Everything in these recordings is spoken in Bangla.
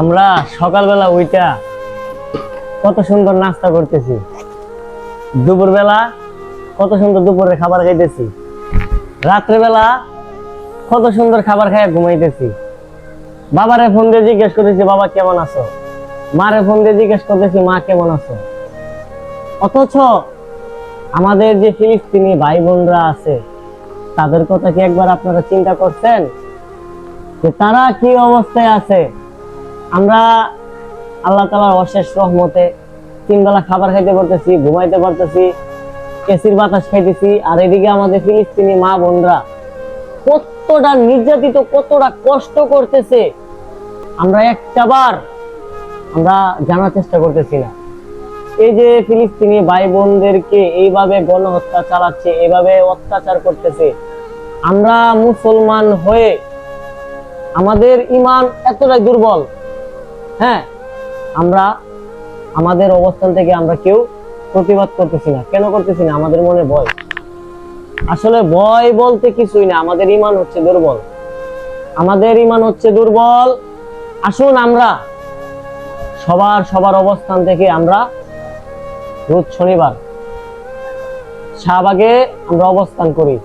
আমরা সকালবেলা ওইটা কত সুন্দর নাস্তা করতেছি। দুপুরবেলা কত সুন্দর দুপুরে খাবার খাইতেছি। রাত্রেবেলা কত সুন্দর খাবার খাইয়া ঘুমাইতেছি। বাবারে ফোন দিয়ে জিজ্ঞেস করতেছি, বাবা, কেমন আছো? মারে ফোন দিয়ে জিজ্ঞেস করতেছি, মা, কেমন আছো? অথচ আমাদের যে ফিলিস্তিনি ভাই বোনরা আছে, তাদের কথা কি একবার আপনারা চিন্তা করছেন? যে তারা কি অবস্থায় আছে? আমরা আল্লাহ তালার অশেষ রহমতে তিন বেলা খাবার খাইতে পারতেছি, ঘুমাইতে পারতেছি, এসির বাতাস খাইতেছি, আর এদিকে আমাদের ফিলিস্তিনি মা বোনরা কতটা নির্যাতিত, কতটা কষ্ট করতেছে। আমরা একটাবার আমরা জানার চেষ্টা করতেছি না। এই যে ফিলিস্তিনি ভাই বোনদেরকে এইভাবে গণহত্যা চালাচ্ছে, এইভাবে অত্যাচার করতেছে, আমরা মুসলমান হয়ে আমাদের ইমান এতটাই দুর্বল হ্যাঁ আমরা, আমাদের অবস্থান থেকে আমরা কেউ প্রতিবাদ করতেছি না। কেন করতেছি না? আমাদের মনে ভয়। আসলে ভয় বলতে কিছুই না। আমাদের ইমান হচ্ছে দুর্বল। আমাদের ইমান হচ্ছে দুর্বল। আসুন আমরা, সবার সবার অবস্থান থেকে আমরা রোজ শনিবার শাহবাগে আমরা অবস্থান করি।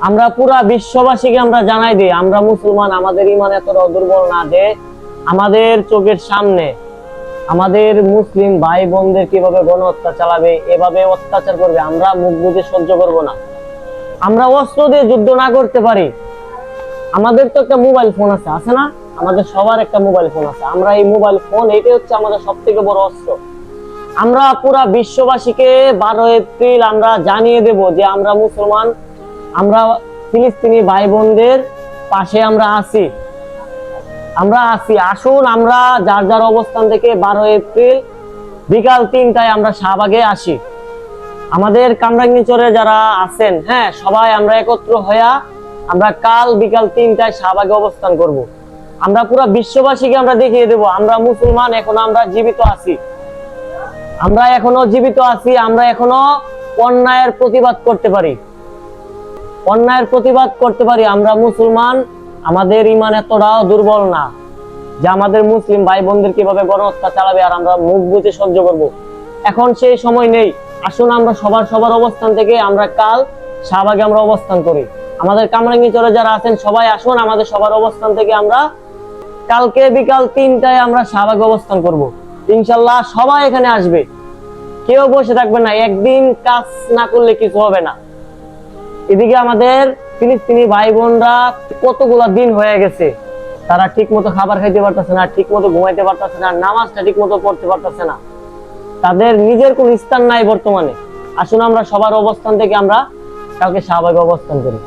আমরা পুরা বিশ্ববাসীকে আমরা জানাই দিই, আমরা মুসলমান, আমাদের ইমান এতটাও দুর্বল না যে আমাদের চোখের সামনে আমাদের মুসলিম ভাই বোনদের কীভাবে গণহত্যা চালাবে, এভাবে অত্যাচার করবে, আমরা মুখ বুঝে সহ্য করব না। আমরা অস্ত্র দিয়ে যুদ্ধ না করতে পারি। আমাদের তো একটা মোবাইল ফোন আছে আছে না? আমাদের সবার একটা মোবাইল ফোন আছে। আমরা এই মোবাইল ফোন এইটাই হচ্ছে আমাদের সব থেকে বড় অস্ত্র। আমরা পুরা বিশ্ববাসীকে বারো এপ্রিল আমরা জানিয়ে দেব যে আমরা মুসলমান, আমরা ফিলিস্তিনি ভাই বোনদের পাশে আমরা আছি। আমরা আছি, আসুন, আমরা যার যার অবস্থান থেকে বারো এপ্রিল বিকাল তিনটায় আমরা শাহবাগে আসি। আমাদের কামরাঙ্গিচরে যারা আছেন হ্যাঁ সবাই আমরা একত্র হইয়া আমরা কাল বিকাল তিনটায় শাহবাগে অবস্থান করব। আমরা পুরো বিশ্ববাসীকে আমরা দেখিয়ে দেব, আমরা মুসলমান, এখন আমরা জীবিত আছি। আমরা এখনও জীবিত আছি, আমরা এখনও অন্যায়ের প্রতিবাদ করতে পারি। অন্যায়ের প্রতিবাদ করতে পারি, আমরা মুসলমান আমাদের ইমান এতটাও দুর্বল না যে আমাদের মুসলিম ভাই বোনদের কীভাবে গণহত্যা চালাবে আর আমরা মুখ বুঝে সহ্য করব। এখন সেই সময় নেই। আসুন আমরা সবার সবার অবস্থান থেকে আমরা কাল শাহবাগে আমরা অবস্থান করি। আমাদের কামরাঙ্গি চরে যারা আছেন, সবাই আসুন আমাদের সবার অবস্থান থেকে আমরা কালকে বিকাল তিনটায় আমরা শাহবাগে অবস্থান করব। ইনশাল্লাহ সবাই এখানে আসবে। কেউ বসে থাকবে না। একদিন কাজ না করলে কিছু হবে না। এদিকে আমাদের ফিলিস্তিনি ভাই বোনরা কতগুলো দিন হয়ে গেছে, তারা ঠিক মতো খাবার খাইতে পারতেছে না ঠিক মতো ঘুমাইতে পারতেছে না, নামাজটা ঠিক মতো পড়তে পারতেছে না। তাদের নিজের কোন স্থান নাই বর্তমানে। আসুন আমরা সবার অবস্থান থেকে আমরা কাউকে স্বাভাবিক অবস্থান করি।